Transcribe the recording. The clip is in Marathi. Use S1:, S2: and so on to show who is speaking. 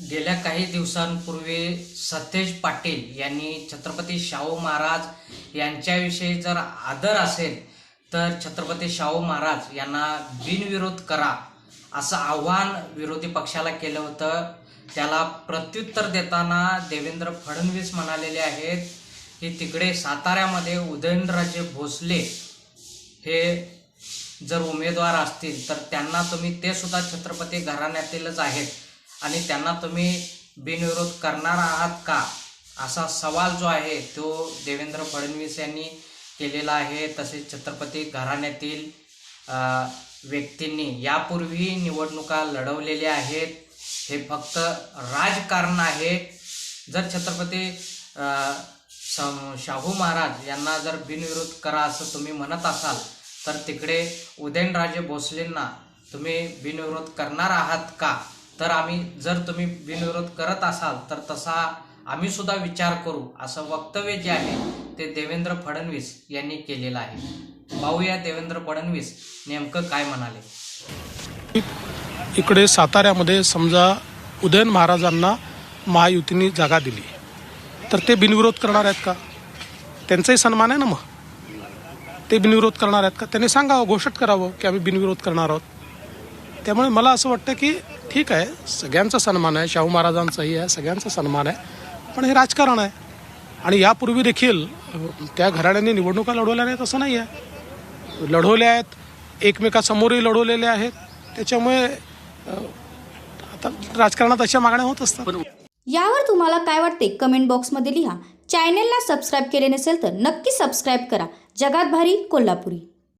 S1: गेल्या काही दिवसांपूर्वी सतेज पाटील यांनी छत्रपती शाहू महाराज यांच्याविषयी जर आदर असेल तर छत्रपती शाहू महाराज यांना बिनविरोध करा असं आव्हान विरोधी पक्षाला केलं होतं. त्याला प्रत्युत्तर देताना देवेंद्र फडणवीस म्हणालेले आहेत की तिकडे साताऱ्यामध्ये उदयनराजे भोसले हे जर उमेदवार असतील तर त्यांना तुम्ही ते सुद्धा छत्रपती घराण्यातीलच आहेत. आणि त्यांना तुम्ही बिनविरोध करणार आहात का? असा सवाल जो आहे तो देवेंद्र फडणवीस यांनी केलेला आहे. तसेच छत्रपती घराण्यातील व्यक्तींनी यापूर्वी निवडणुका लढवलेल्या आहेत. हे फक्त राजकारण आहे. जर छत्रपती सं- शाहू महाराज यांना जर बिनविरोध करा असं तुम्ही म्हणत असाल तर तिकडे उदयनराजे भोसलेंना तुम्ही बिनविरोध करणार आहात का? तर आम्ही जर तुम्ही बिनविरोध करत असाल तर तसा आम्ही सुद्धा विचार करू असं वक्तव्य जे आहे ते देवेंद्र फडणवीस यांनी केलेलं आहे. पाहूया देवेंद्र फडणवीस नेमकं काय म्हणाले.
S2: इकडे साताऱ्यामध्ये समजा उदयन महाराजांना महायुतीने जागा दिली. तर ते बिनविरोध करणार आहेत का? त्यांचाही सन्मान आहे ना मग? ते बिनविरोध करणार आहेत का? त्यांनी सांगावं घोषित करावं की आम्ही बिनविरोध करणार आहोत. त्यामुळे मला असं वाटतं की ठीक आहे. सगळ्यांचा सन्मान आहे. शाहू महाराजांचाही आहे. सगळ्यांचा सन्मान आहे. पण हे राजकारण आहे. आणि यापूर्वी देखील त्या घराण्यांनी निवडणुका लढवल्या नाहीत असं नाही आहे लढवल्या आहेत. एकमेकासमोरही लढवलेले आहेत. त्याच्यामुळे आता राजकारणात अशा मागण्या होत असतात.
S3: यावर तुम्हाला काय वाटते? कमेंट बॉक्समध्ये लिहा. चॅनेलला सबस्क्राईब केले नसेल तर नक्की सबस्क्राईब करा. जगात भारी कोल्हापुरी.